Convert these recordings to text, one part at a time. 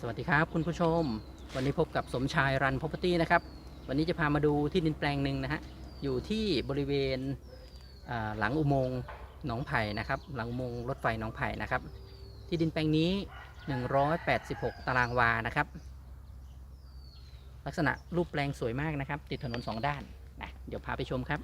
สวัสดีครับคุณผู้ชม วันนี้พบกับสมชายรัน property นะครับ วันนี้จะพามาดูที่ดินแปลงหนึ่งนะฮะ อยู่ที่บริเวณหลังอุโมงค์หนองไผ่นะครับ หลังอุโมงค์รถไฟหนองไผ่นะครับ ที่ดินแปลงนี้ 186 ตารางวานะครับ ลักษณะรูปแปลงสวยมากนะครับ ติดถนนสองด้านนะเดี๋ยวพาไปชมครับ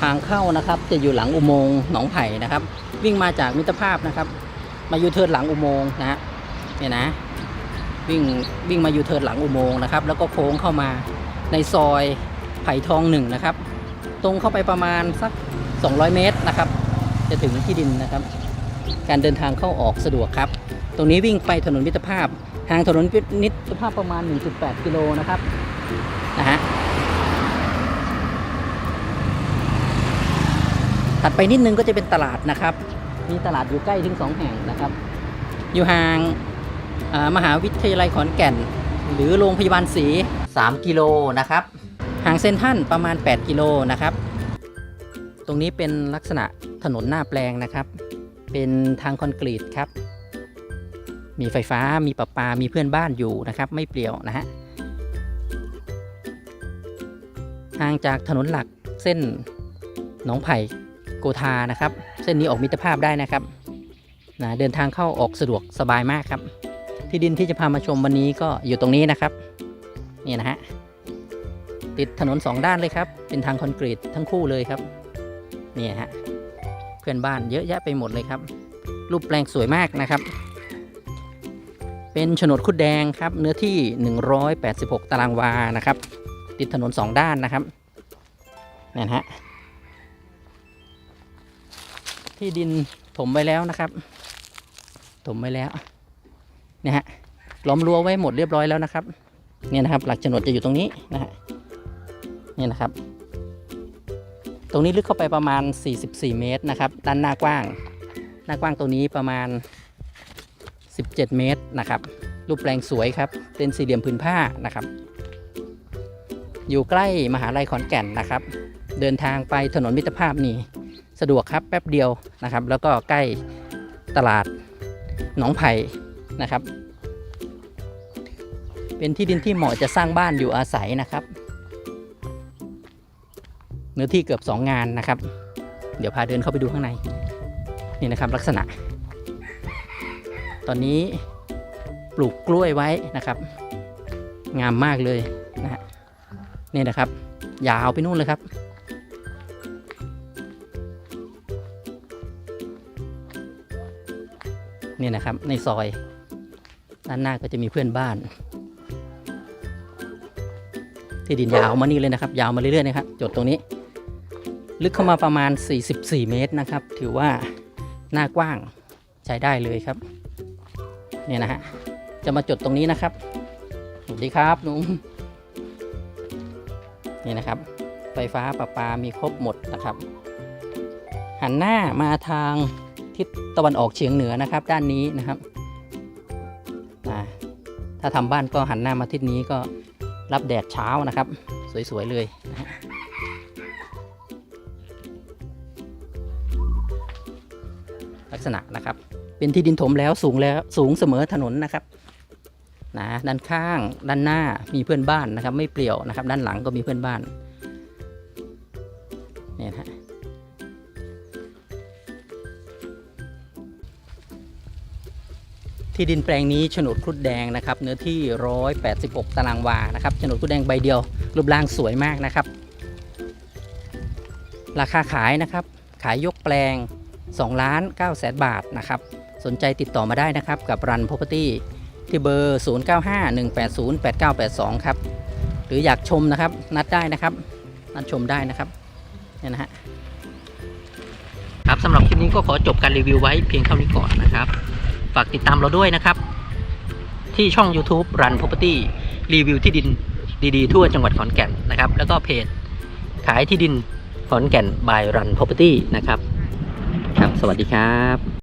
ทางเข้านะครับ จะอยู่หลังอุโมงค์หนองไผ่นะครับ วิ่งมาจากมิตรภาพนะครับ มายูเทิร์นหลังอุโมงค์นะฮะเนี่ยนะ วิ่งวิ่งมายูเทิร์นหลังอุโมงค์นะครับ แล้วก็โค้งเข้ามาในซอยไผ่ทองหนึ่งนะครับ ตรงเข้าไปประมาณสัก 200 เมตรนะครับ จะถึงที่ดินนะครับ การเดินทางเข้าออกสะดวกครับ ตรงนี้วิ่งไปถนนมิตรภาพห่างถนนมิตรภาพประมาณ 1.8 กิโลนะครับนะฮะ ถัดไปนิดนึงก็จะเป็นตลาดนะครับ มีตลาดอยู่ใกล้ถึงสองแห่งนะครับ อยู่ห่างอ่ามหาวิทยาลัยขอนแก่น หรือโรงพยาบาลศรี3กิโลนะครับ ห่างเซนทรันประมาณ 8 กิโลนะครับ ตรงนี้เป็นลักษณะถนนหน้าแปลงนะครับ เป็นทางคอนกรีตครับ มีไฟฟ้ามีประปา มีเพื่อนบ้านอยู่นะครับ ไม่เปลี่ยวนะฮะห่างจากถนนหลักเส้นหนองไผ่ โกธานะครับ เส้นนี้ออกมิตรภาพได้นะครับนะเดินทางเข้าออกสะดวกสบายมากครับ ที่ดินที่จะพามาชมวันนี้ก็อยู่ตรงนี้นะครับนี่นะฮะติดถนนสองด้านเลยครับ เป็นทางคอนกรีตทั้งคู่เลยครับนี่ฮะเพื่อนบ้านเยอะแยะไปหมดเลยครับ รูปแปลงสวยมากนะครับ เป็นโฉนดคุดแดงครับ เนื้อที่ 186 ตารางวานะครับ ติดถนนสองด้านนะครับนี่นะฮะ ที่ดินถมไว้แล้วนะครับ ถมไว้แล้วเนี่ยฮะล้อมรั้วไว้หมดเรียบร้อยแล้วนะครับ เนี่ยนะครับ หลักโฉนดจะอยู่ตรงนี้นะฮะเนี่ยนะครับ ตรงนี้ลึกเข้าไปประมาณ 44 เมตรนะครับ ด้านหน้ากว้าง หน้ากว้างตัวนี้ประมาณ 17 เมตรนะครับ รูปแปลงสวยครับ เป็นสี่เหลี่ยมผืนผ้านะครับ อยู่ใกล้มหาลัยขอนแก่นนะครับ เดินทางไปถนนมิตรภาพนี่ สะดวกครับแป๊บเดียวนะครับ แล้วก็ใกล้ตลาดหนองไผ่นะครับ เป็นที่ดินที่เหมาะจะสร้างบ้านอยู่อาศัยนะครับ เนื้อที่เกือบ 2 งานนะครับ เดี๋ยวพาเดินเข้าไปดูข้างในนี่นะครับลักษณะ ตอนนี้ปลูกกล้วยไว้นะครับ งามมากเลยนะฮะนี่นะครับ ยาวไปนู่นเลยครับ นี่นะครับ ในซอย ด้านหน้าก็จะมีเพื่อนบ้าน ที่ดินยาวมานี่เลยนะครับ ยาวมาเรื่อยๆนะครับจดตรงนี้ ลึกเข้ามาประมาณ 44 เมตรนะครับ ถือว่าหน้ากว้างใช้ได้เลยครับ เนี่ยนะฮะจะมาจดตรงนี้นะครับสวัสดีครับนุ้งนี่นะครับ ไฟฟ้าประปามีครบหมดนะครับ หันหน้ามาทาง ทิศตะวันออกเฉียงเหนือนะครับ ด้านนี้นะครับถ้าทำบ้านก็หันหน้ามาทิศนี้ก็รับแดดเช้านะครับ สวยๆเลยนะลักษณะนะครับ เป็นที่ดินถมแล้วสูงแล้วสูงเสมอถนนนะครับนะด้านข้างด้านหน้ามีเพื่อนบ้านนะครับ ไม่เปลี่ยวนะครับ ด้านหลังก็มีเพื่อนบ้าน ที่ดินแปลงนี้โฉนดครุฑแดงนะครับ เนื้อที่ 186 ตารางวานะครับโฉนดครุฑแดงใบเดียว รูปร่างสวยมากนะครับ ราคาขายนะครับ ขายยกแปลง2ล้าน9แสนบาทนะครับ สนใจติดต่อมาได้นะครับกับรัน Property ที่เบอร์ 0951808982 ครับ หรืออยากชมนะครับนัดได้นะครับ นัดชมได้นะครับเนี่ยนะฮะครับสำหรับคลิปนี้ก็ขอจบการรีวิวไว้เพียงเท่านี้ก่อนนะครับ ฝากติดตามเราด้วยนะครับ ที่ช่อง YouTube Run Property รีวิวที่ดินดีๆ ทั่วจังหวัดขอนแก่นนะครับ แล้วก็เพจขายที่ดินขอนแก่น by Run Property นะครับ ครับ สวัสดีครับ